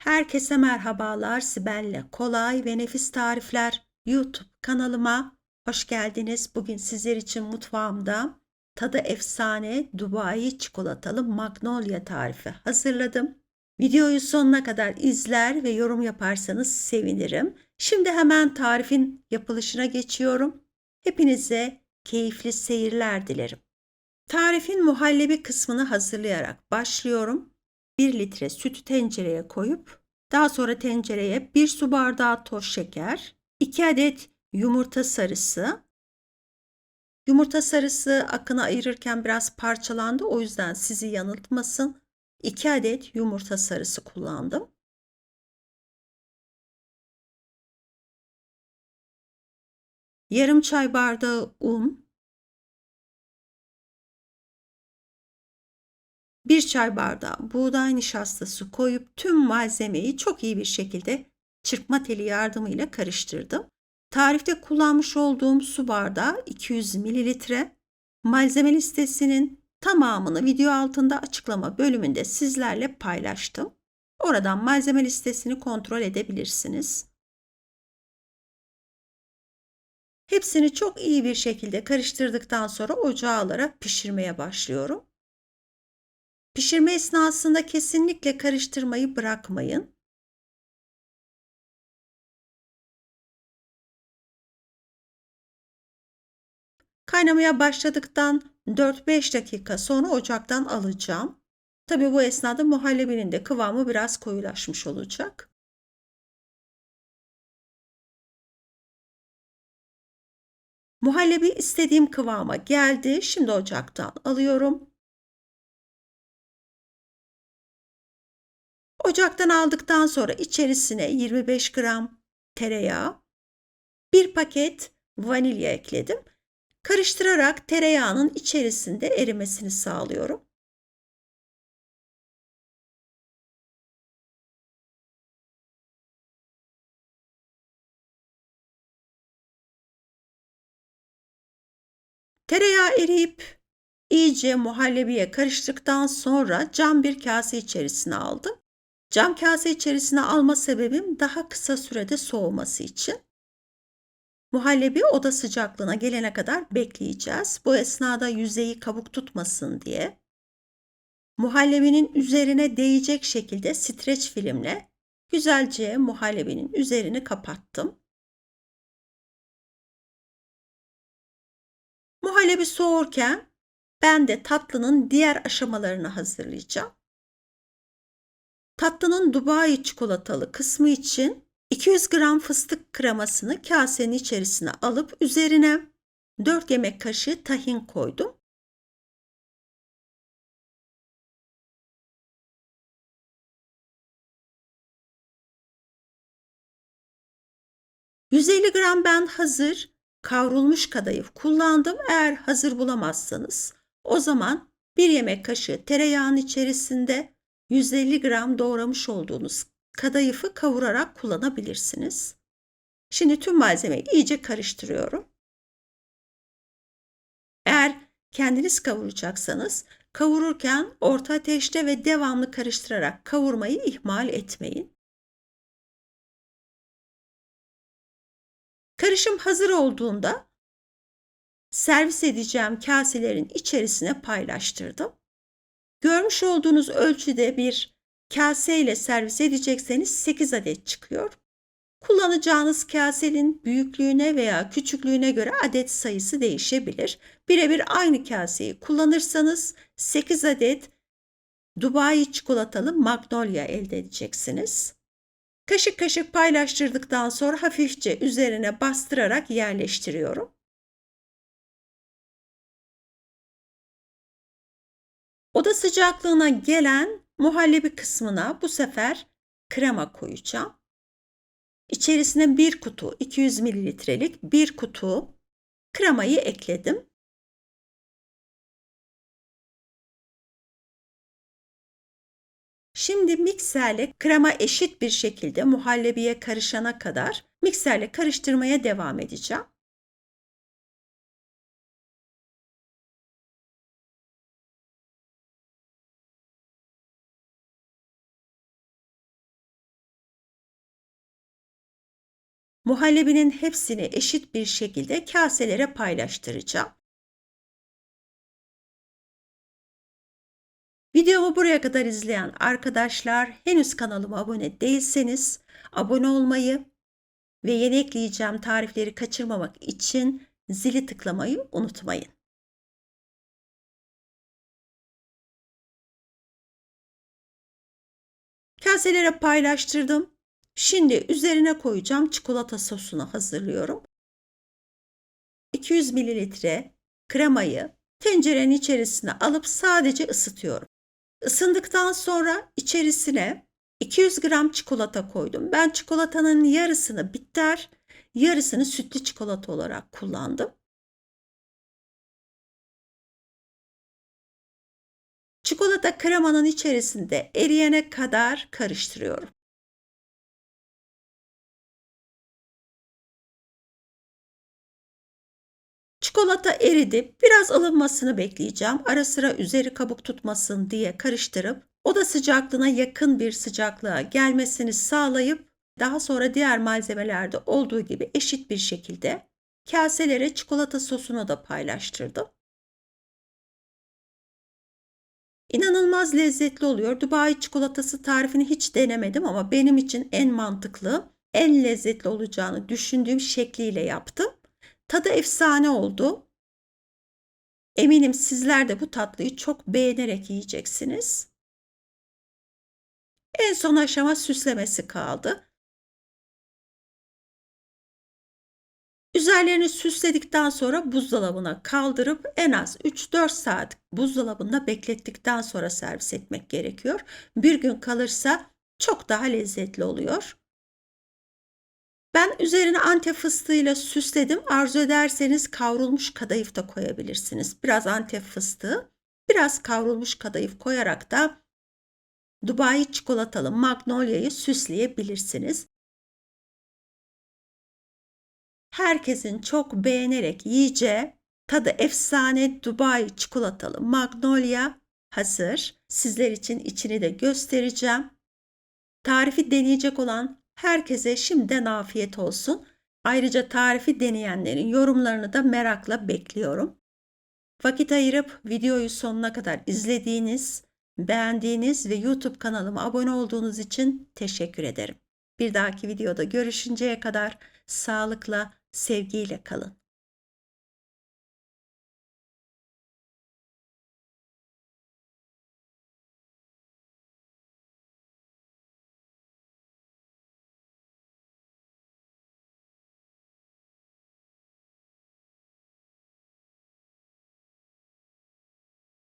Herkese merhabalar. Sibel'le kolay ve nefis tarifler YouTube kanalıma hoş geldiniz. Bugün sizler için mutfağımda tadı efsane Dubai çikolatalı magnolia tarifi hazırladım. Videoyu sonuna kadar izler ve yorum yaparsanız sevinirim. Şimdi hemen tarifin yapılışına geçiyorum. Hepinize keyifli seyirler dilerim. Tarifin muhallebi kısmını hazırlayarak başlıyorum. 1 litre sütü tencereye koyup daha sonra tencereye 1 su bardağı toz şeker, 2 adet yumurta sarısı. Yumurta sarısı akını ayırırken biraz parçalandı o yüzden sizi yanıltmasın. 2 adet yumurta sarısı kullandım. Yarım çay bardağı un, 1 çay bardağı buğday nişastası koyup tüm malzemeyi çok iyi bir şekilde çırpma teli yardımıyla karıştırdım. Tarifte kullanmış olduğum su bardağı 200 mililitre. Malzeme listesinin tamamını video altında açıklama bölümünde sizlerle paylaştım. Oradan malzeme listesini kontrol edebilirsiniz. Hepsini çok iyi bir şekilde karıştırdıktan sonra ocağa alarak pişirmeye başlıyorum. Pişirme esnasında kesinlikle karıştırmayı bırakmayın. Kaynamaya başladıktan 4-5 dakika sonra ocaktan alacağım. Tabi bu esnada muhallebinin de kıvamı biraz koyulaşmış olacak. Muhallebi istediğim kıvama geldi. Şimdi ocaktan alıyorum. Ocaktan aldıktan sonra içerisine 25 gram tereyağı, bir paket vanilya ekledim. Karıştırarak tereyağının içerisinde erimesini sağlıyorum. Tereyağı eriyip iyice muhallebiye karıştıktan sonra cam bir kase içerisine aldım. Cam kase içerisine alma sebebim daha kısa sürede soğuması için. Muhallebi oda sıcaklığına gelene kadar bekleyeceğiz. Bu esnada yüzeyi kabuk tutmasın diye. Muhallebinin üzerine değecek şekilde streç filmle güzelce muhallebinin üzerini kapattım. Muhallebi soğurken ben de tatlının diğer aşamalarını hazırlayacağım. Tatlının Dubai çikolatalı kısmı için 200 gram fıstık kremasını kasenin içerisine alıp üzerine 4 yemek kaşığı tahin koydum. ...150 gram ben hazır kavrulmuş kadayıf kullandım. Eğer hazır bulamazsanız o zaman bir yemek kaşığı tereyağının içerisinde 150 gram doğramış olduğunuz kadayıfı kavurarak kullanabilirsiniz. Şimdi tüm malzemeyi iyice karıştırıyorum. Eğer kendiniz kavuracaksanız kavururken orta ateşte ve devamlı karıştırarak kavurmayı ihmal etmeyin. Karışım hazır olduğunda servis edeceğim kaselerin içerisine paylaştırdım. Görmüş olduğunuz ölçüde bir kase ile servis edecekseniz 8 adet çıkıyor. Kullanacağınız kasenin büyüklüğüne veya küçüklüğüne göre adet sayısı değişebilir. Birebir aynı kaseyi kullanırsanız 8 adet Dubai çikolatalı magnolia elde edeceksiniz. Kaşık kaşık paylaştırdıktan sonra hafifçe üzerine bastırarak yerleştiriyorum. Oda sıcaklığına gelen muhallebi kısmına bu sefer krema koyacağım. İçerisine bir kutu 200 mililitrelik bir kutu kremayı ekledim. Şimdi mikserle krema eşit bir şekilde muhallebiye karışana kadar mikserle karıştırmaya devam edeceğim. Muhallebinin hepsini eşit bir şekilde kaselere paylaştıracağım. Videomu buraya kadar izleyen arkadaşlar henüz kanalıma abone değilseniz abone olmayı ve yeni ekleyeceğim tarifleri kaçırmamak için zili tıklamayı unutmayın. Kaselere paylaştırdım. Şimdi üzerine koyacağım çikolata sosunu hazırlıyorum. 200 mililitre kremayı tencerenin içerisine alıp sadece ısıtıyorum. Isındıktan sonra içerisine 200 gram çikolata koydum. Ben çikolatanın yarısını bitter, yarısını sütlü çikolata olarak kullandım. Çikolata kremanın içerisinde eriyene kadar karıştırıyorum. Çikolata eridi. Biraz ılınmasını bekleyeceğim. Ara sıra üzeri kabuk tutmasın diye karıştırıp oda sıcaklığına yakın bir sıcaklığa gelmesini sağlayıp daha sonra diğer malzemelerde olduğu gibi eşit bir şekilde kaselere çikolata sosunu da paylaştırdım. İnanılmaz lezzetli oluyor. Dubai çikolatası tarifini hiç denemedim ama benim için en mantıklı, en lezzetli olacağını düşündüğüm şekliyle yaptım. Tadı efsane oldu. Eminim sizler de bu tatlıyı çok beğenerek yiyeceksiniz. En son aşama süslemesi kaldı. Üzerlerini süsledikten sonra buzdolabına kaldırıp en az 3-4 saat buzdolabında beklettikten sonra servis etmek gerekiyor. Bir gün kalırsa çok daha lezzetli oluyor. Ben üzerine antep fıstığıyla süsledim. Arzu ederseniz kavrulmuş kadayıf da koyabilirsiniz. Biraz antep fıstığı, biraz kavrulmuş kadayıf koyarak da Dubai çikolatalı magnolia'yı süsleyebilirsiniz. Herkesin çok beğenerek yiyeceği tadı efsane Dubai çikolatalı magnolia hazır. Sizler için içini de göstereceğim. Tarifi deneyecek olan Herkese şimdiden afiyet olsun. Ayrıca tarifi deneyenlerin yorumlarını da merakla bekliyorum. Vakit ayırıp videoyu sonuna kadar izlediğiniz, beğendiğiniz ve YouTube kanalıma abone olduğunuz için teşekkür ederim. Bir dahaki videoda görüşünceye kadar sağlıkla, sevgiyle kalın.